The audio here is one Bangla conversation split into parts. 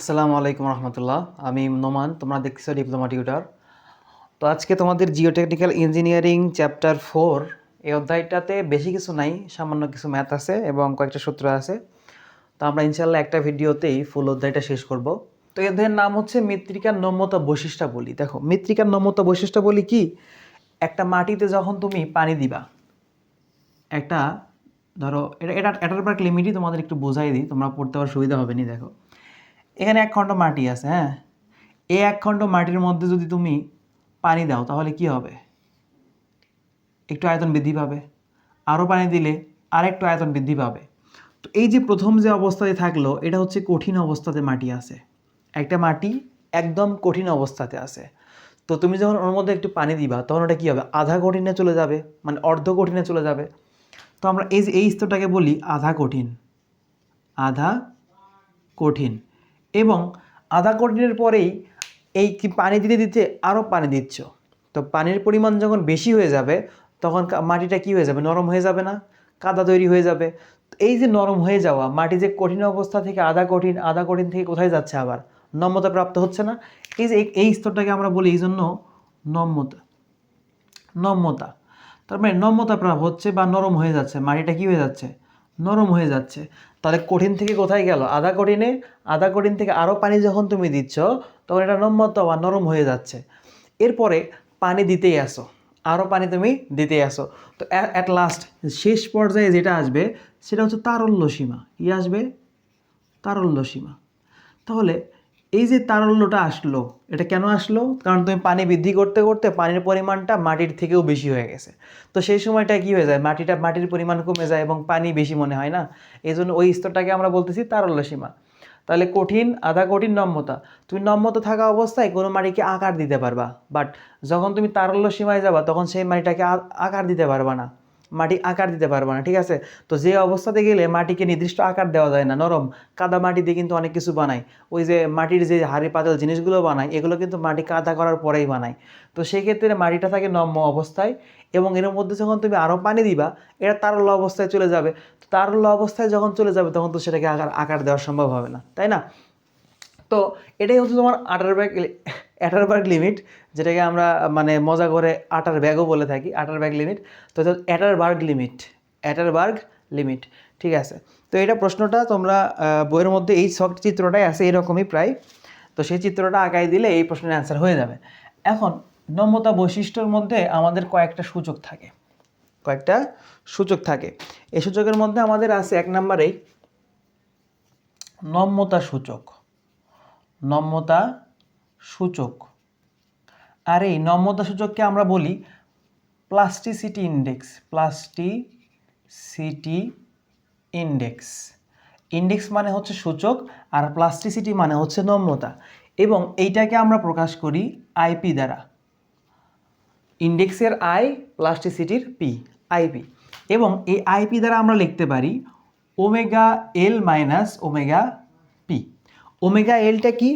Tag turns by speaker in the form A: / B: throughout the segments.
A: আসসালামু আলাইকুম রহমতুল্লাহ। আমি নোমান, তোমরা দেখছ ডিপ্লোমা টিউটার তো আজকে তোমাদের জিওটেকনিক্যাল ইঞ্জিনিয়ারিং চ্যাপ্টার ফোর এই অধ্যায়টাতে বেশি কিছু নাই, সামান্য কিছু ম্যাথ আছে এবং কয়েকটা সূত্র আছে। তো আমরা ইনশাল্লাহ একটা ভিডিওতেই ফুল অধ্যায়টা শেষ করব। তো এই অধ্যায়ের নাম হচ্ছে মৃত্তিকার নম্যতা বৈশিষ্ট্যাবলী। দেখো, মৃত্তিকার নম্যতা বৈশিষ্ট্যাবলী কি? একটা মাটিতে যখন তুমি পানি দিবা, একটা, ধরো, এটা এটা, এটার পার্ক লিমিটই তোমাদের একটু বোঝাই দিই, তোমরা পড়তে পারার সুবিধা হবে নি দেখো। এখানে এক খণ্ড মাটি আছে হ্যাঁ? এই এক খণ্ড মাটির মধ্যে যদি তুমি পানি দাও, তাহলে কি হবে? একটু আয়তন বৃদ্ধি পাবে। আরও পানি দিলে আর একটু আয়তন বৃদ্ধি পাবে। তো এই যে প্রথম যে অবস্থাতে থাকল, এটা হচ্ছে কঠিন অবস্থাতে মাটি আছে। একটা মাটি একদম কঠিন অবস্থাতে আছে। তো তুমি যখন ওর মধ্যে একটু পানি দিবা, তখন ওটা কী হবে? আধা কঠিনে চলে যাবে মানে অর্ধ কঠিনে চলে যাবে। তো আমরা এই যে, এই স্তরটাকে বলি আধা কঠিন। আধা কঠিন। এবং আধা কঠিনের পরেই এই কি পানি দিতে দিতে আরও পানি দিচ্ছ। তো পানির পরিমাণ যখন বেশি হয়ে যাবে, তখন মাটিটা কি হয়ে যাবে? নরম হয়ে যাবে না? কাদা তৈরি হয়ে যাবে। এই যে নরম হয়ে যাওয়া, মাটি যে কঠিন অবস্থা থেকে আধা কঠিন আধা কঠিন থেকে কোথায় যাচ্ছে আবার? নম্যতা প্রাপ্ত হচ্ছে না। এই যে এই- স্তরটাকে আমরা বলি এই জন্য নম্যতা নম্যতা তার মানে নম্যতা প্রাপ্ত হচ্ছে বা নরম হয়ে যাচ্ছে, মাটিটা কি হয়ে যাচ্ছে? নরম হয়ে যাচ্ছে। তাহলে কঠিন থেকে কোথায় গেল? আদা কঠিনে, আধা কঠিন থেকে আরও পানি যখন তুমি দিচ্ছ, তখন এটা নম্যতা বা নরম হয়ে যাচ্ছে। এরপরে পানি দিতেই আসো। আরও পানি তুমি দিতেই আসো। তো অ্যাট লাস্ট শেষ পর্যায়ে যেটা আসবে, সেটা হচ্ছে তারল্য সীমা। কী আসবে? তারল্য সীমা। তাহলে এই যে তারল্যটা আসলো, এটা কেন আসলো? কারণ তুমি পানি বৃদ্ধি করতে করতে পানির পরিমাণটা মাটির থেকেও বেশি হয়ে গেছে। তো সেই সময়টা কি হয়ে যায়? মাটিটা মাটির পরিমাণ কমে যায় এবং পানি বেশি মনে হয় না? এই জন্য ওই স্তরটাকে আমরা বলতেছি তারল্য সীমা। তাহলে কঠিন, আধা কঠিন নম্যতা তুমি নম্যতা থাকা অবস্থায় কোনো মাটিকে আকার দিতে পারবা। বাট যখন তুমি তারল্য সীমায় যাবা, তখন সেই মাটিটাকে আকার দিতে পারবা না। মাটি আকার দিতে পারবে না, ঠিক আছে? তো যে অবস্থাতে গেলে মাটিকে নির্দিষ্ট আকার দেওয়া যায় না, নরম। কাদা মাটি দিয়ে কিন্তু অনেক কিছু বানায়। ওই যে মাটির যে হাড়ি পাতল জিনিসগুলো বানায়, এগুলো কিন্তু মাটি কাদা করার পরেই বানায়। তো সেই ক্ষেত্রে মাটিটা থাকে নম্য অবস্থায় এবং এর মধ্যে যখন তুমি আরও পানি দিবা, এটা তারল্য অবস্থায় চলে যাবে। তারল্য অবস্থায় যখন চলে যাবে, তখন তো সেটাকে আকার আকার দেওয়া সম্ভব হবে না, তাই না? তো এটাই হচ্ছে তোমার আটার ব্যাগ আটার ব্যাগ লিমিট যেটাকে আমরা মানে মজা করে আটার ব্যাগও বলে থাকি, আটার ব্যাগ লিমিট তো Atterberg limit Atterberg limit ঠিক আছে? তো এটা প্রশ্নটা তোমরা বইয়ের মধ্যে এই সব চিত্রটাই আছে এরকমই প্রায়। তো সেই চিত্রটা আঁকাই দিলে এই প্রশ্নের অ্যান্সার হয়ে যাবে। এখন নম্যতা বৈশিষ্ট্যের মধ্যে আমাদের কয়েকটা সূচক থাকে। কয়েকটা সূচক থাকে। এই সূচকের মধ্যে আমাদের আছে এক নম্বরেই নম্যতা সূচক। নম্যতা সূচক। আর এই নম্যতা সূচককে আমরা বলি plasticity index plasticity index index মানে হচ্ছে সূচক আর প্লাস্টিসিটি মানে হচ্ছে নম্যতা এবং এইটাকে আমরা প্রকাশ করি আইপি দ্বারা। ইন্ডেক্সের আই প্লাস্টিসিটির পি আইপি এবং এই আইপি দ্বারা আমরা লিখতে পারি omega L minus omega omega এলটা কি?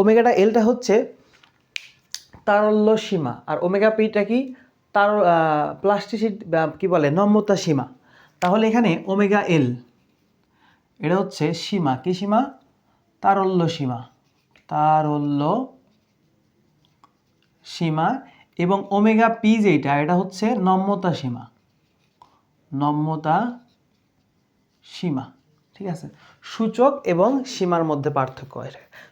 A: ওমেগাটা এলটা হচ্ছে তারল্য সীমা আর ওমেগা পিটা কি? তার প্লাস্টিসিটি কি বলে নম্যতা সীমা। তাহলে এখানে ওমেগা এল, এটা হচ্ছে সীমা। কি সীমা? তারল্য সীমা তারল্য সীমা এবং ওমেগা পি যেটা, এটা হচ্ছে নম্যতা সীমা। নম্যতা সীমা, ঠিক আছে? সূচক এবং সীমার মধ্যে পার্থক্য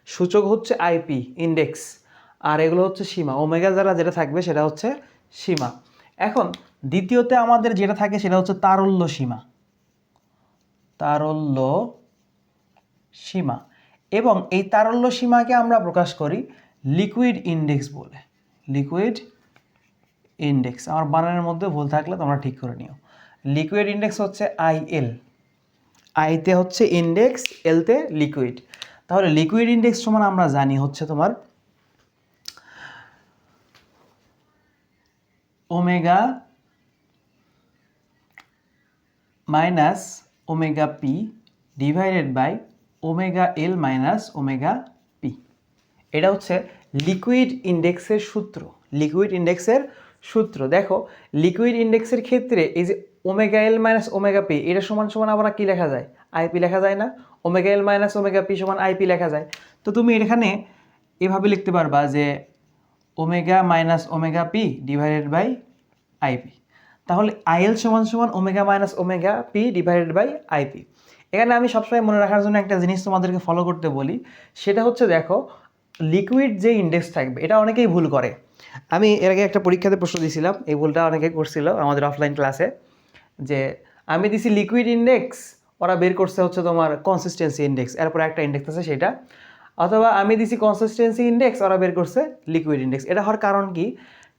A: সূচক হচ্ছে আইপি ইন্ডেক্স আর এগুলো হচ্ছে সীমা। ওমেগা যারা যেটা থাকবে সেটা হচ্ছে সীমা। এখন দ্বিতীয়তে আমাদের যেটা থাকে সেটা হচ্ছে তারল্য সীমা। তারল্য সীমা। এবং এই তারল্য সীমাকে আমরা প্রকাশ করি লিকুইড ইন্ডেক্স বলে। লিকুইড ইন্ডেক্স আমার বানানের মধ্যে ভুল থাকলে তোমরা ঠিক করে নিও। লিকুইড ইন্ডেক্স হচ্ছে আইএল আইতে হচ্ছে ইন্ডেক্স এলতে লিকুইড তাহলে লিকুইড ইন্ডেক্স সমান আমরা জানি হচ্ছে তোমার omega minus omega P divided by omega L minus omega P এটা হচ্ছে লিকুইড ইন্ডেক্সের সূত্র লিকুইড ইন্ডেক্সের সূত্র। দেখো লিকুইড ইন্ডেক্সের ক্ষেত্রে এই যে omega L minus omega P, এটা সমান সমান আবার কি লেখা যায়? আইপি লেখা যায় না। Omega L minus omega P সমান আইপি লেখা যায়। তো তুমি এখানে এভাবে লিখতে পারবা যে omega minus omega P divided by IP তাহলে আইএল সমান সমান omega minus omega P divided by IP এখানে আমি সবসময় মনে রাখার জন্য একটা জিনিস তোমাদেরকে ফলো করতে বলি। সেটা হচ্ছে দেখো লিকুইড যে ইন্ডেক্স থাকবে, এটা অনেকেই ভুল করে। আমি এর আগে একটা পরীক্ষাতে প্রশ্ন দিয়েছিলাম, এই ভুলটা অনেকে করছিল আমাদের অফলাইন ক্লাসে যে আমি দিছি লিকুইড ইন্ডেক্স ওরা বের করছে হচ্ছে তোমার কনসিস্টেন্সি ইন্ডেক্স এরপর একটা ইন্ডেক্স আছে সেটা। অথবা আমি দিছি কনসিস্টেন্সি ইন্ডেক্স ওরা বের করছে লিকুইড ইন্ডেক্স এটা হওয়ার কারণ কি?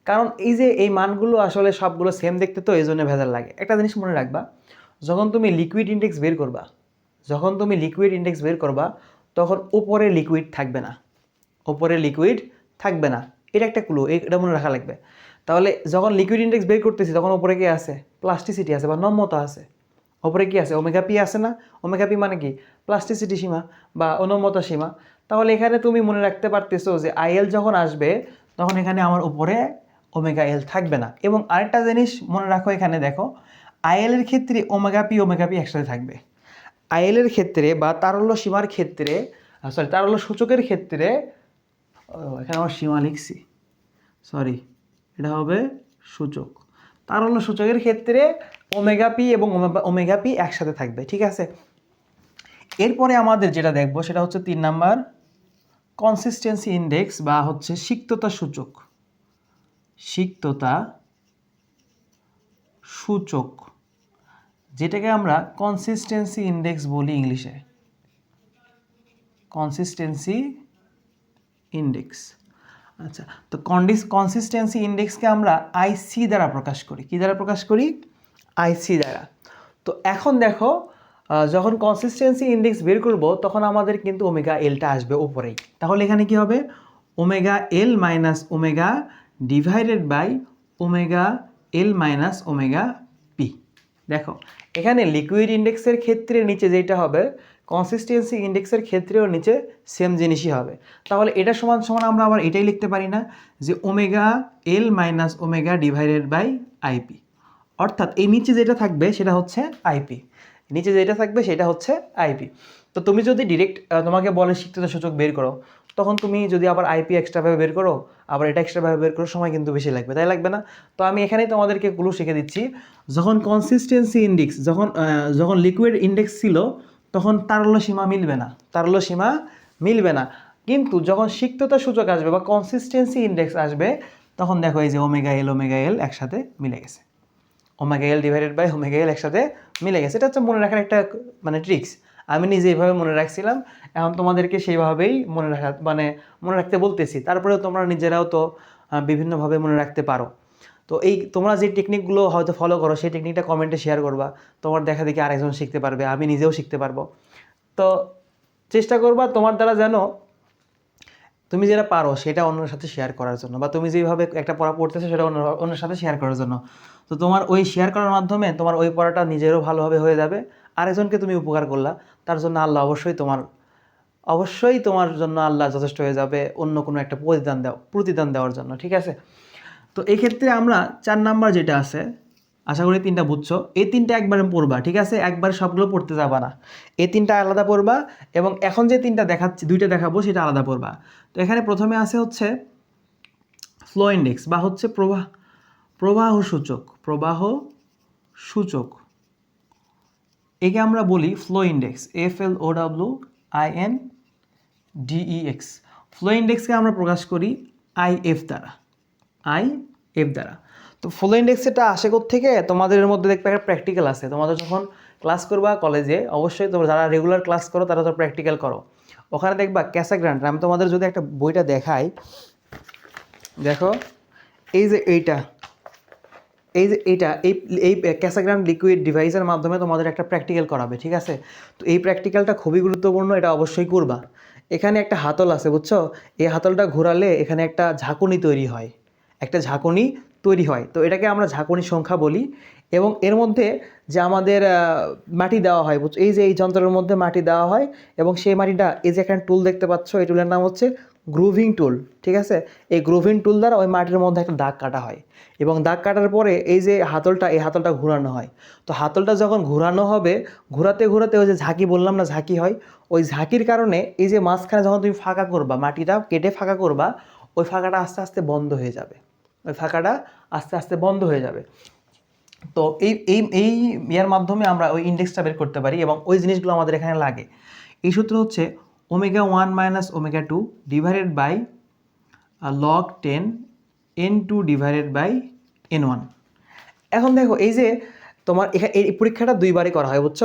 A: কারণ এই যে এই মানগুলো আসলে সবগুলো সেম দেখতে তো এই জন্য ভেজাল লাগে। একটা জিনিস মনে রাখবা, যখন তুমি লিকুইড ইন্ডেক্স বের করবা, যখন তুমি লিকুইড ইন্ডেক্স বের করবা, তখন উপরে লিকুইড থাকবে না। ওপরে লিকুইড থাকবে না। এটা একটা ক্লু এটা মনে রাখা লাগবে। তাহলে যখন লিকুইড ইন্ডেক্স বের করতেছি, তখন ওপরে কি আছে? প্লাস্টিসিটি আছে বা নম্যতা আছে। ওপরে কি আছে? ওমেগা পি আছে না? ওমেগা পি মানে কি? প্লাস্টিসিটি সীমা বা অনম্যতা সীমা। তাহলে এখানে তুমি মনে রাখতে পারতেছো যে আইএল যখন আসবে, তখন এখানে আমার উপরে ওমেগা এল থাকবে না। এবং আরেকটা জিনিস মনে রাখো এখানে দেখো আইএল এর ক্ষেত্রে ওমেগা পি ওমেগা পি একসাথে থাকবে। আইএল এর ক্ষেত্রে বা তারল্য সীমার ক্ষেত্রে সরি তারল্য সূচকের ক্ষেত্রে এখানে আমার সীমা লিখছি। সরি এটা হবে সূচক। তারল্য সূচকের ক্ষেত্রে ওমেগা পি এবং ওমেগা পি একসাথে থাকবে, ঠিক আছে? এরপরে আমাদের যেটা দেখব সেটা হচ্ছে তিন নাম্বার কনসিস্টেন্সি ইন্ডেক্স বা হচ্ছে সিক্ততা সূচক। সিক্ততা সূচক, যেটাকে আমরা কনসিস্টেন্সি ইন্ডেক্স বলি ইংলিশে। কনসিস্টেন্সি ইন্ডেক্স আচ্ছা তো কন্ডিস কনসিস্টেন্সি ইন্ডেক্সকে আমরা আইসি দ্বারা প্রকাশ করি। কী দ্বারা প্রকাশ করি? আইসি দ্বারা। তো এখন দেখো যখন কনসিস্টেন্সি ইন্ডেক্স বের করব, তখন আমাদের কিন্তু ওমেগা এলটা আসবে ওপরেই তাহলে এখানে কি হবে? Omega L minus omega divided by omega L minus omega P দেখো, এখানে লিকুইড ইন্ডেক্সের ক্ষেত্রে নিচে যেটা হবে কনসিস্টেন্সি ইন্ডেক্সের ক্ষেত্রেও নিচে সেম জিনিসই হবে। তাহলে এটা সমান সমান আমরা আবার এটাই লিখতে পারি না যে omega L minus omega divided by IP অর্থাৎ এই নিচে যেটা থাকবে সেটা হচ্ছে আইপি নিচে যেটা থাকবে সেটা হচ্ছে আইপি তো তুমি যদি ডিরেক্ট তোমাকে বলে শিক্ষিত সূচক বের করো, তখন তুমি যদি আবার আইপি এক্সট্রাভাবে বের করো, আবার এটা এক্সট্রাভাবে বের করো, সময় কিন্তু বেশি লাগবে, তাই লাগবে না? তো আমি এখানেই তোমাদেরকে গুলো শিখে দিচ্ছি, যখন কনসিস্টেন্সি ইন্ডেক্স যখন যখন লিকুইড ইন্ডেক্স ছিল তখন তারল্য সীমা মিলবে না তারল্য সীমা মিলবে না। কিন্তু যখন সিক্ততা সূচক আসবে বা কনসিস্টেন্সি ইন্ডেক্স আসবে, তখন দেখো এই যে ওমেগা এল ওমেগা এল একসাথে মিলে গেছে। Omega L divided by omega L একসাথে মিলে গেছে। এটা হচ্ছে মনে রাখার একটা মানে ট্রিক্স আমি নিজে এইভাবে মনে রাখছিলাম, এখন তোমাদেরকে সেইভাবেই মনে রাখা মানে মনে রাখতে বলতেছি। তারপরেও তোমরা নিজেরাও তো বিভিন্নভাবে মনে রাখতে পারো। তো এই তোমরা যে টেকনিকগুলো হয়তো ফলো করো, সেই টেকনিকটা কমেন্টে শেয়ার করবা। তোমার দেখা দেখি আরেকজন শিখতে পারবে, আমি নিজেও শিখতে পারব। তো চেষ্টা করবা তোমার দ্বারা যেন তুমি যেটা পারো, সেটা অন্যের সাথে শেয়ার করার জন্য বা তুমি যেভাবে একটা পড়া পড়তেছো, সেটা অন্য, অন্যের সাথে শেয়ার করার জন্য। তো তোমার ওই শেয়ার করার মাধ্যমে তোমার ওই পড়াটা নিজেরও ভালোভাবে হয়ে যাবে। আরেকজনকে তুমি উপকার করলা, তার জন্য আল্লাহ অবশ্যই তোমার অবশ্যই তোমার জন্য আল্লাহ যথেষ্ট হয়ে যাবে। অন্য কোনো একটা প্রতিদান দেওয়া প্রতিদান দেওয়ার জন্য, ঠিক আছে? তো এই ক্ষেত্রে আমরা চার নাম্বার যেটা আছে, আশা করি তিনটা বুঝছ, এই তিনটা একবারে পড়বা, ঠিক আছে? একবার সবগুলো পড়তে যাবা না। এই তিনটা আলাদা পড়বা এবং এখন যে তিনটা দেখাচ্ছি, দুইটা দেখাবো, সেটা আলাদা পড়বা। তো এখানে প্রথমে আছে হচ্ছে ফ্লো ইন্ডেক্স বা হচ্ছে প্রবাহ প্রবাহ সূচক প্রবাহ সূচক। একে আমরা বলি flow index F L O W I N D E X flow ইন্ডেক্সকে আমরা প্রকাশ করি আই এফ দ্বারা। আই, এফ দ্বারা। তো ফ্লো ইন্ডেক্স এটা আসে থেকে তোমাদের মধ্যে দেখবে একটা প্র্যাকটিক্যাল আছে। তোমাদের যখন ক্লাস করবা কলেজে অবশ্যই তোমরা যারা রেগুলার ক্লাস করো, তারা তো প্র্যাকটিক্যাল করো। ওখানে দেখবা ক্যাসা গ্রান্ট আমি তোমাদের যদি একটা বইটা দেখাই, দেখো, এই যে এইটা, এই যে এইটা, এই এই ক্যাসাগ্রাম লিকুইড ডিভাইসের মাধ্যমে তোমাদের একটা প্র্যাকটিক্যাল করাবে, ঠিক আছে? তো এই প্র্যাকটিক্যালটা খুবই গুরুত্বপূর্ণ, এটা অবশ্যই করবা। এখানে একটা হাতল আছে, বুঝছ? এই হাতলটা ঘোরালে এখানে একটা ঝাঁকুনি তৈরি হয়। একটা ঝাঁকুনি তৈরি হয়। তো এটাকে আমরা ঝাঁকুনি সংখ্যা বলি এবং এর মধ্যে যে আমাদের মাটি দেওয়া হয় এই যে এই যন্ত্রের মধ্যে মাটি দেওয়া হয় এবং সেই মাটিটা, এই যে এখানে টুল দেখতে পাচ্ছ, এই টুলের নাম হচ্ছে গ্রুভিং টুল ঠিক আছে? এই গ্রুভিং টুল দ্বারা ওই মাটির মধ্যে একটা দাগ কাটা হয় এবং দাগ কাটার পরে এই যে হাতলটা, এই হাতলটা ঘোরানো হয়। তো হাতলটা যখন ঘোরানো হবে, ঘোরাতে ঘোরাতে ওই যে ঝাঁকি, বললাম না ঝাঁকি হয়, ওই ঝাঁকির কারণে এই যে মাঝখানে যখন তুমি ফাঁকা করবা, মাটিটা কেটে ফাঁকা করবা ওই ফাঁকাটা আস্তে আস্তে বন্ধ হয়ে যাবে। ওই ফাঁকাটা আস্তে আস্তে বন্ধ হয়ে যাবে। তো এই এই এই ইয়ার মাধ্যমে আমরা ওই ইন্ডেক্সটা বের করতে পারি এবং ওই জিনিসগুলো আমাদের এখানে লাগে। এই সূত্র হচ্ছে omega one minus omega two divided by log ten N two divided by N one এখন দেখো, এই যে তোমার এখানে এই পরীক্ষাটা দুইবারই করা হয়, বুঝছ?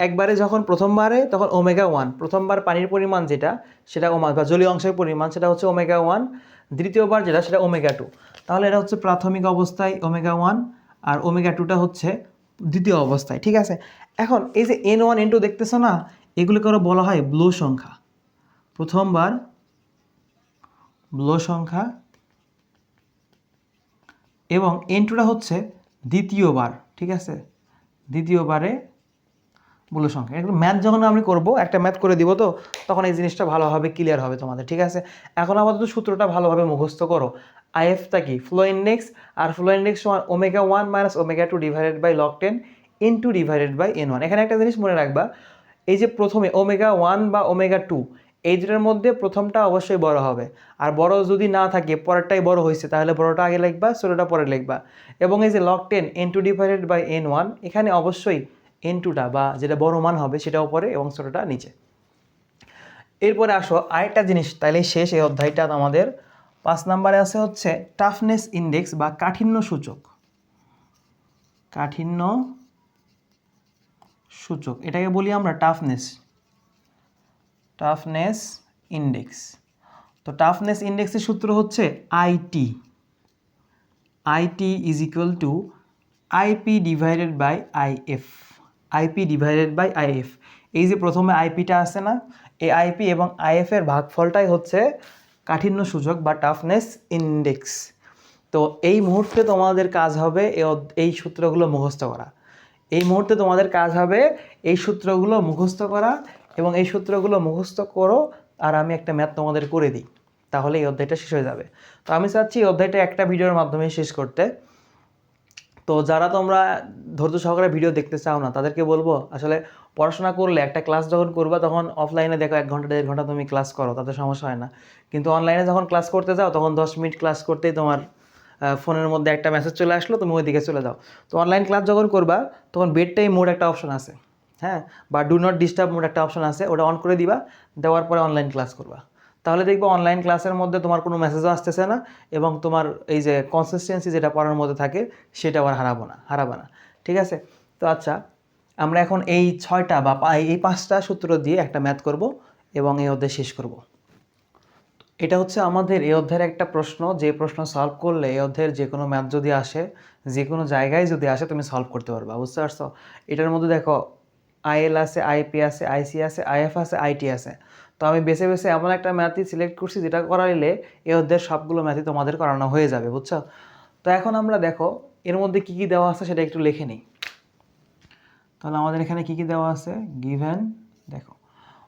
A: একবারে যখন প্রথমবারে, তখন ওমেগা ওয়ান, প্রথমবার পানির পরিমাণ যেটা, সেটা ওমা, বা জলীয় অংশের পরিমাণ, সেটা হচ্ছে ওমেগা ওয়ান, দ্বিতীয়বার যেটা, সেটা ওমেগা টু। তাহলে এটা হচ্ছে প্রাথমিক অবস্থায় ওমেগা ওয়ান, আর ওমেগা টুটা হচ্ছে দ্বিতীয় অবস্থায়, ঠিক আছে? এখন এই যে এন ওয়ান, এন টু দেখতেছো না, এগুলোকে আরও বলা হয় ব্লো সংখ্যা। প্রথমবার ব্লো সংখ্যা, এবং এন টুটা হচ্ছে দ্বিতীয়বার, ঠিক আছে? দ্বিতীয়বারে মূল সংখ্যা। এগুলো ম্যাথ যখন আমি করব, একটা ম্যাথ করে দিব তো, তখন এই জিনিসটা ভালোভাবে ক্লিয়ার হবে তোমাদের, ঠিক আছে? এখন আপাতত সূত্রটা ভালোভাবে মুখস্থ করো। আইএফটা কি? ফ্লো ইন্ডেক্স আর ফ্লো ইন্ডেক্স সমান omega one minus omega two divided by log ten N two divided by N one এখানে একটা জিনিস মনে রাখবা, এই যে প্রথমে ওমেগা ওয়ান বা ওমেগা টু এই দুটোর মধ্যে প্রথমটা অবশ্যই বড় হবে। আর বড় যদি না থাকে, পরেরটাই বড় হয়েছে, তাহলে বড়টা আগে লিখবা ছোটোটা পরে লিখবা। এবং এই যে log ten N two divided by N one এখানে অবশ্যই এন টুটা বা যেটা বড় মান হবে সেটা উপরে এবং ছোটোটা নিচে। এরপরে আসো, আরেকটা জিনিস তাইলে শেষ এই অধ্যায়টা আমাদের। পাঁচ নাম্বারে আছে হচ্ছে টাফনেস ইন্ডেক্স বা কাঠিন্য সূচক। কাঠিন্য সূচক, এটাকে বলি আমরা টাফনেস টাফনেস ইন্ডেক্স তো টাফনেস ইন্ডেক্সের সূত্র হচ্ছে IT IT is equal to IP divided by IF IP divided by IF এই যে প্রথমে আইপিটা আছে না, এই আইপি এবং আইএফ এর ভাগফলটাই হচ্ছে কাঠিন্য সূচক বা টাফনেস ইন্ডেক্স তো এই মুহূর্তে তোমাদের কাজ হবে এই সূত্রগুলো মুখস্থ করা। এই মুহূর্তে তোমাদের কাজ হবে এই সূত্রগুলো মুখস্থ করা এবং এই সূত্রগুলো মুখস্থ করো আর আমি একটা ম্যাথ তোমাদের করে দিই। তাহলে এই অধ্যায়টা শেষ হয়ে যাবে। তো আমি চাচ্ছি এই অধ্যায়টা একটা ভিডিওর মাধ্যমে শেষ করতে। তো যারা তোমরা ধৈর্য সহকারে ভিডিও দেখতে চাও না, তাদেরকে বলব, আসলে পড়াশোনা করলে একটা ক্লাস যখন করবা, তখন অফলাইনে দেখো এক ঘণ্টা, দেড় ঘণ্টা তুমি ক্লাস করো, তাতে সমস্যা হয় না। কিন্তু অনলাইনে যখন ক্লাস করতে যাও, তখন দশ মিনিট ক্লাস করতেই তোমার ফোনের মধ্যে একটা মেসেজ চলে আসলো, তুমি ওই দিকে চলে যাও। তো অনলাইন ক্লাস যখন করবা, তখন বেড টাইম মোড একটা অপশন আছে হ্যাঁ? বা ডু নট ডিস্টার্ব মোড একটা অপশন আছে, ওটা অন করে দিবা, দেওয়ার পরে অনলাইন ক্লাস করবা। তাহলে দেখব অনলাইন ক্লাসের মধ্যে তোমার কোনো মেসেজও আসতেছে না এবং তোমার এই যে কনসিস্টেন্সি যেটা পড়ার মধ্যে থাকে সেটা আবার হারাবো না হারাবো না, ঠিক আছে? তো আচ্ছা আমরা এখন এই ছয়টা বা এই পাঁচটা সূত্র দিয়ে একটা ম্যাথ করব এবং এই অধ্যায় শেষ করব। এটা হচ্ছে আমাদের এই অধ্যায়ের একটা প্রশ্ন, যে প্রশ্ন সলভ করলে এই অধ্যায়ের যে কোনো ম্যাথ যদি আসে, যে কোনো জায়গায় যদি আসে তুমি সলভ করতে পারবা, বুঝতে পারছ? এটার মধ্যে দেখো আইএল আছে আইপি আছে আইসি আছে আইএফ আছে আইটি আছে। তো আমি বেছে বেছে এমন একটা ম্যাথই সিলেক্ট করছি যেটা করাইলে এ অধ্যায়ের সবগুলো ম্যাথই তোমাদের করানো হয়ে যাবে, বুঝছ? তো এখন আমরা দেখো, এর মধ্যে কী কী দেওয়া আছে সেটা একটু লিখে নিই। তাহলে আমাদের এখানে কী কী দেওয়া আছে? গিভেন দেখো,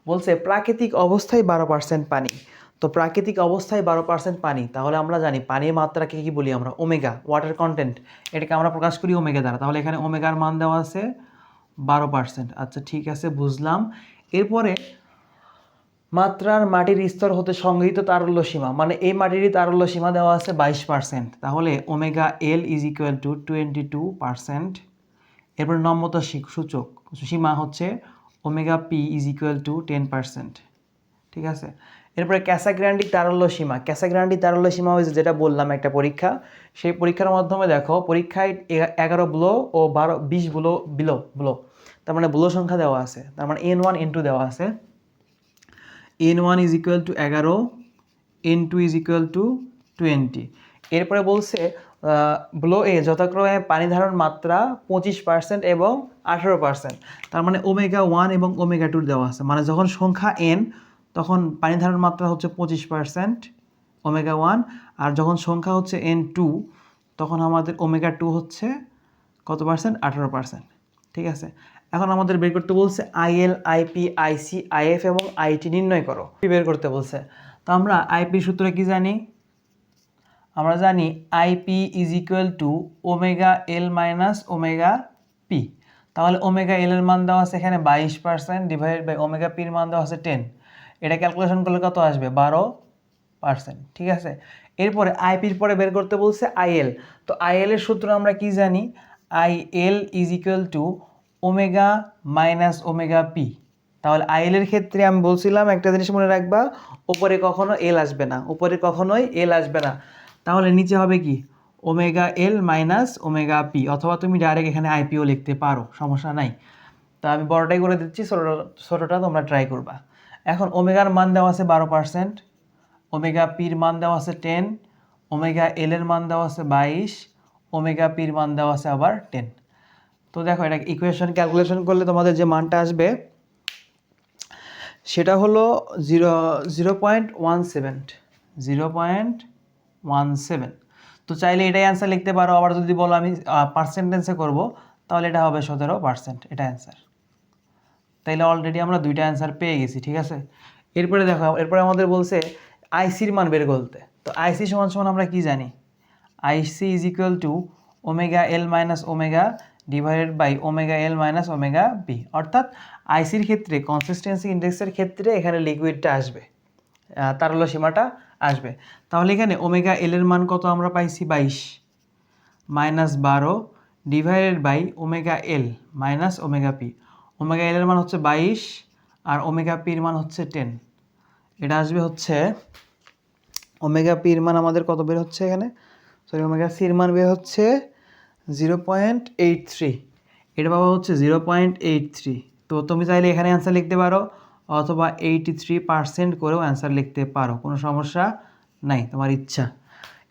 A: বলছে প্রাকৃতিক অবস্থায় বারো পার্সেন্ট পানি। তো প্রাকৃতিক অবস্থায় বারো পার্সেন্ট পানি, তাহলে আমরা জানি পানির মাত্রাকে কী বলি আমরা? ওমেগা ওয়াটার কন্টেন্ট এটাকে আমরা প্রকাশ করি ওমেগা দ্বারা। তাহলে এখানে ওমেগার মান দেওয়া আছে বারো পার্সেন্ট আচ্ছা ঠিক আছে, বুঝলাম। এরপরে মাত্রার মাটির স্তর হতে সংগৃহীত তারল্য সীমা। মানে এই মাটিরই তারল্য সীমা দেওয়া আছে বাইশ পার্সেন্ট। তাহলে omega L is equal to twenty two percent. এরপর নম্রতা সূচক। সীমা হচ্ছে omega P is equal to ten percent. ঠিক আছে? এরপরে ক্যাসাগ্রান্ডি তারল্য সীমা। ক্যাসাগ্রান্ডি তারল্য সীমা হয়েছে যেটা বললাম একটা পরীক্ষা। সেই পরীক্ষার মাধ্যমে দেখো, পরীক্ষায় এগারো ব্লো ও বারো বিশ ব্লো বিলো ব্লো। তার মানে ব্লো সংখ্যা দেওয়া আছে। তার মানে এন ওয়ান, এন টু দেওয়া আছে। N one is equal to এগারো N two is equal to twenty এরপরে বলছে ব্লো এ যথাক্রমে পানি ধারণ মাত্রা পঁচিশ পার্সেন্ট এবং আঠেরো পার্সেন্ট তার মানে ওমেগা ওয়ান এবং ওমেগা টু দেওয়া আছে। মানে যখন সংখ্যা এন তখন পানি ধারণ মাত্রা হচ্ছে পঁচিশ পার্সেন্ট ওমেগা ওয়ান আর যখন সংখ্যা হচ্ছে এন টু তখন আমাদের ওমেগা টু হচ্ছে কত পার্সেন্ট আঠেরো পার্সেন্ট ঠিক আছে? এখন আমাদের বের করতে বলছে আইএল আইপি আইসি আইএফ এবং আইটি নির্ণয় করো। বের করতে বলছে। তো আমরা আইপি সূত্র কি জানি? আমরা জানি IP is equal to omega L minus omega P তাহলে ওমেগা এল এর মান দেওয়া আছে এখানে বাইশ পার্সেন্ট ডিভাইডেড বাই ওমেগা পির মান দেওয়া আছে টেন এটা ক্যালকুলেশন করলে কত আসবে? বারো পার্সেন্ট ঠিক আছে? এরপরে আইপির পরে বের করতে বলছে আইএল তো আইএল এর সূত্র আমরা কি জানি? I L is equal to omega minus omega P. তাহলে আইএল এর ক্ষেত্রে আমি বলছিলাম, একটা জিনিস মনে রাখবা, উপরে কখনো এল আসবে না, উপরে কখনোই এল আসবে না। তাহলে নিচে হবে কি? Omega L minus omega P, অথবা তুমি ডাইরেক্ট এখানে আইপিও লিখতে পারো, সমস্যা নাই। তা আমি বড়টাই করে দিচ্ছি, ছোটোটা ছোটোটা তোমরা ট্রাই করবা। এখন ওমেগার মান দেওয়া আছে বারো পার্সেন্ট ওমেগা পির মান দেওয়া আছে টেন ওমেগা এলের মান দেওয়া আছে বাইশ, ওমেগা পির মান দেওয়া আছে আবার টেন তো দেখো, এটা ইকুয়েশন ক্যালকুলেশন করলে তোমাদের যে মানটা আসবে, সেটা হলো zero zero point one seven zero point one seven তো চাইলে এটাই অ্যান্সার লিখতে পারো, আবার যদি বলো আমি পার্সেন্টেন্সে করব, তাহলে এটা হবে সতেরো পার্সেন্ট এটা অ্যান্সার তাইলে অলরেডি আমরা দুইটা অ্যান্সার পেয়ে গেছি, ঠিক আছে? এরপরে দেখো, এরপরে আমাদের বলছে আইসির মান বের করতে। তো আইসি সমান সমান আমরা কি জানি? IC is equal to omega L minus omega divided by omega L minus omega B অর্থাৎ আইসির ক্ষেত্রে কনসিস্টেন্সি ইন্ডেক্সের ক্ষেত্রে এখানে লিকুইডটা আসবে। আহ, তারল্য সীমাটা আসবে। তাহলে এখানে ওমেগা এল এর মান কত আমরা পাইছি? বাইশ। মাইনাস বারো divided by omega L minus omega P omega L এর মান হচ্ছে বাইশ আর ওমেগা পির মান হচ্ছে টেন এটা আসবে হচ্ছে ওমেগা পির মান আমাদের কত বের হচ্ছে এখানে? সরি ওমেগা সির মান বের হচ্ছে জিরো পয়েন্ট এইট থ্রি। এটা পাবো হচ্ছে জিরো পয়েন্ট এইট থ্রি। তো তুমি চাইলে এখানে অ্যান্সার লিখতে পারো, অথবা এইটি থ্রি পার্সেন্ট করেও অ্যান্সার লিখতে পারো, কোনো সমস্যা নাই, তোমার ইচ্ছা।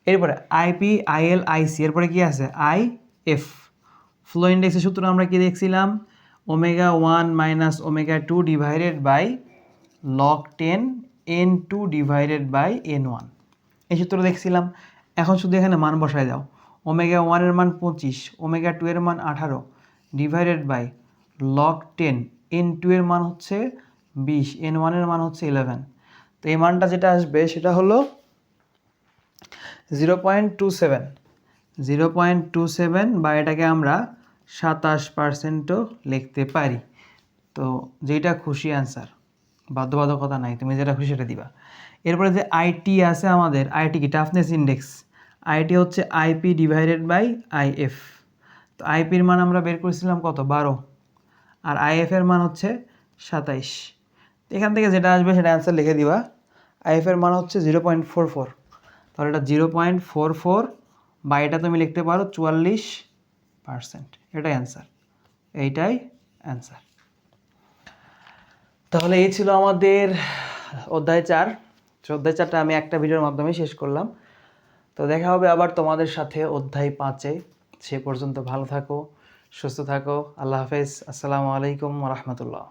A: এরপরে আইপি আইএল আইসি এরপরে কি আছে? আই এফ ফ্লো ইন্ডেক্সের সূত্র আমরা কি দেখছিলাম? Omega one minus omega two divided by log ten N two divided by N one এই সূত্র দেখছিলাম। এখন শুধু এখানে মান বসায় দাও। ওমেগা ওয়ানের মান পঁচিশ, ওমেগা টু এর মান আঠারো, divided by log ten N two এর মান হচ্ছে বিশ, এন ওয়ানের মান হচ্ছে ইলেভেন তো এই মানটা যেটা আসবে সেটা হলো zero point two seven zero point two seven বা এটাকে আমরা সাতাশ পার্সেন্টও লিখতে পারি। তো যেটা খুশি অ্যান্সার বাধ্যবাধকতা নাই, তুমি যেটা খুশি সেটা দিবা। এরপরে যে আইটি আছে আমাদের আইটি কি? টাফনেস ইন্ডেক্স আইটি হচ্ছে আইপি ডিভাইডেড বাই আইএফ তো আইপির মান আমরা বের করেছিলাম কত? বারো। আর আইএফ এর মান হচ্ছে সাতাইশ। এখান থেকে যেটা আসবে সেটা অ্যান্সার লিখে দিবা। আইএফ এর মান হচ্ছে জিরো পয়েন্ট ফোর ফোর তাহলে এটা জিরো পয়েন্ট ফোর ফোর বা এটা তুমি লিখতে পারো চুয়াল্লিশ পার্সেন্ট এটাই অ্যান্সার এইটাই অ্যান্সার তাহলে এই ছিল আমাদের অধ্যায় চার। অধ্যায় চারটা আমি একটা ভিডিওর মাধ্যমে শেষ করলাম। তো দেখা হবে আবার তোমাদের সাথে অধ্যায় পাঁচে। সে পর্যন্ত ভালো থাকো, সুস্থ থাকো। আল্লাহ হাফেজ। আসসালামু আলাইকুম রহমতুল্লাহ।